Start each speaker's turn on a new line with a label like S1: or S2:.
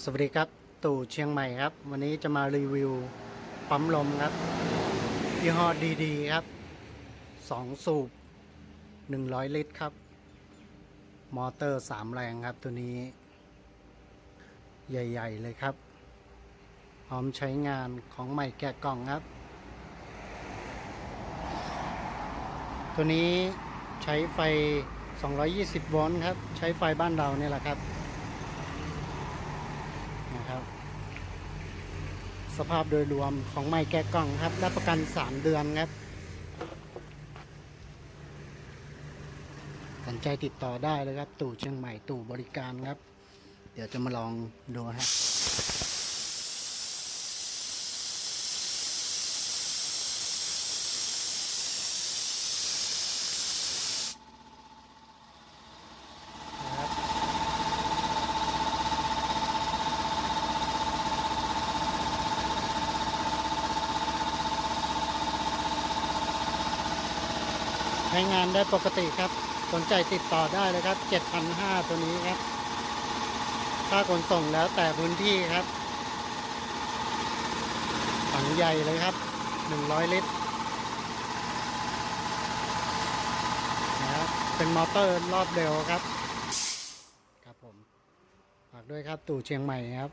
S1: สวัสดีครับ ตู่เชียงใหม่ครับ วันนี้จะมารีวิวปั๊มลมครับยี่ห้อดีๆครับสองสูบหนึ่งร้อยลิตรครับ มอเตอร์สามแรงครับตัวนี้ ใหญ่ ๆ เลยครับพร้อมใช้งานของใหม่แกะกล่องครับ ตัวนี้ใช้ไฟ 220 โวลต์ครับ ใช้ไฟบ้านเราเนี่ยแหละครับ สภาพโดยรวมของไม้แกะกล่องครับรับประกัน 3 เดือนครับสนใจติดต่อได้เลยครับ ตู่เชียงใหม่ตู่บริการครับ เดี๋ยวจะมาลองดูฮะ ช้งานได้ปกติครับ สนใจติดต่อได้เลยครับ 7,500 ตัวนี้ครับ ค่าขนส่งแล้วแต่พื้นที่ครับถังใหญ่เลยครับ 100 ลิตรนะครับเป็นมอเตอร์รอบเร็วครับ ครับผม ฝากด้วยครับตู่เชียงใหม่ครับ